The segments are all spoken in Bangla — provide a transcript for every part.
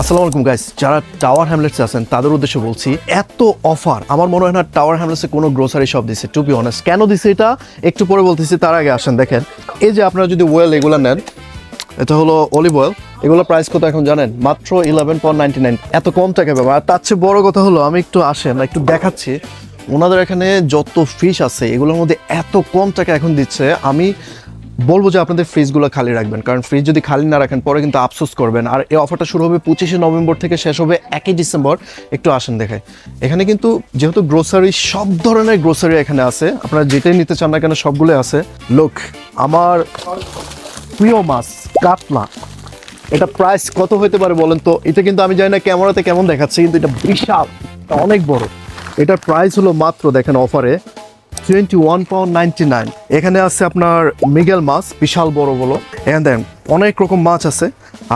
আসসালামু আলাইকুম গাইস যারা টাওয়ার হ্যামলেটসে আছেন, তাদের উদ্দেশ্যে বলছি, এত অফার আমার মনে হয় না টাওয়ার হ্যামলেটসে কোনো গ্রোসারি শপ দিছে টু বি অনেস্ট কেন দিছে এটা? একটু পরে বলতেছি, তার আগে আসেন, দেখেন। এই যে আপনারা যদি ওয়েল এগুলো নেন, এটা হলো অলিভ অয়েল এগুলো প্রাইস কত এখন জানেন? মাত্র ইলেভেন পয়েন্ট নাইনটি নাইন এত কম টাকা ব্যাপার আর তার চেয়ে বড় কথা হলো, আমি একটু আসেন, একটু দেখাচ্ছি। ওনাদের এখানে যত ফিশ আছে, এগুলোর মধ্যে এত কম টাকা এখন দিচ্ছে। আমি বলব যে আপনাদের ফ্রিজগুলো খালি রাখবেন, কারণ ফ্রিজ যদি খালি না রাখেন, পরে কিন্তু আফসোস করবেন। আর এই অফারটা শুরু হবে পঁচিশে নভেম্বর থেকে শেষ হবে একই ডিসেম্বর। একটু আসেন দেখে এখানে কিন্তু যেহেতু গ্রোসারি সব ধরনের গ্রোসারি এখানে আছে। আপনারা যেটাই নিতে চান না কেন সবগুলো আছে। লোক আমার প্রিয় মাছ, কাতলা। এটা প্রাইস কত হতে পারে বলেন তো? এটা কিন্তু আমি জানি না ক্যামেরাতে কেমন দেখাচ্ছে, কিন্তু এটা বিশাল অনেক বড়। এটার প্রাইস হলো মাত্র, দেখেন অফারে twenty one pound ninety nine এখানে আছে আপনার মিগেল মাছ, বিশাল বড় বড় এখানে দেখেন অনেক রকম মাছ আছে।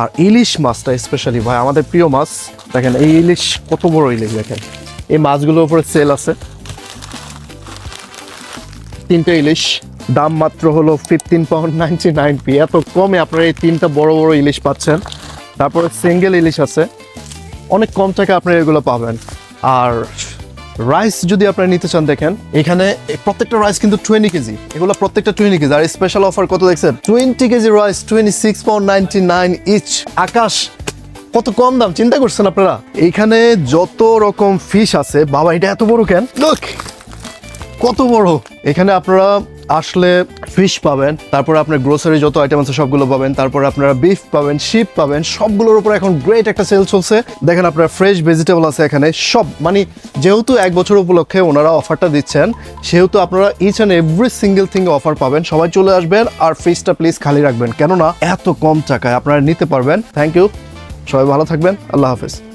আর ইলিশ মাছটা স্পেশালি ভাই, আমাদের প্রিয় মাছ। দেখেন, এই ইলিশ কত বড় ইলিশ দেখেন। এই মাছগুলোর উপরে সেল আছে। তিনটে ইলিশ। দাম মাত্র হলো fifteen pound ninety nine p এত কমে আপনারা এই তিনটা বড় বড় ইলিশ পাচ্ছেন। তারপরে সিঙ্গেল ইলিশ আছে। অনেক কম টাকা আপনারা এগুলো পাবেন। আর রাইস যদি আপনারা নিতে চান, দেখেন, এখানে প্রত্যেকটা রাইস কিন্তু টোয়েন্টি কেজি। এগুলো প্রত্যেকটা টোয়েন্টি কেজি। আর স্পেশাল অফার কত দেখছেন? Twenty KG rice twenty six pound ninety nine each Akash, কত কম দাম, চিন্তা করছেন আপনারা? এইখানে যত রকম ফিশ আছে, বাবা, এটা এত বড় কেন? লোক কত বড়। এখানে আপনারা আসলে ফিশ পাবেন, তারপর আপনার গ্রোসারি যত আইটেম আছে সবগুলো পাবেন, তারপর আপনারা বিফ পাবেন শিপ পাবেন, সবগুলোর উপর এখন গ্রেট একটা সেল চলছে। দেখেন আপনার ফ্রেশ ভেজিটেবল আছে এখানে, সব মানে যেহেতু এক বছর উপলক্ষে ওনারা অফারটা দিচ্ছেন, সেহেতু আপনারা each and every single thing offer পাবেন। সবাই চলে আসবেন আর ফ্রিজটা প্লিজ খালি রাখবেন, কেননা এত কম টাকায় আপনারা নিতে পারবেন। থ্যাংক ইউ সবাই ভালো থাকবেন, আল্লাহ হাফেজ।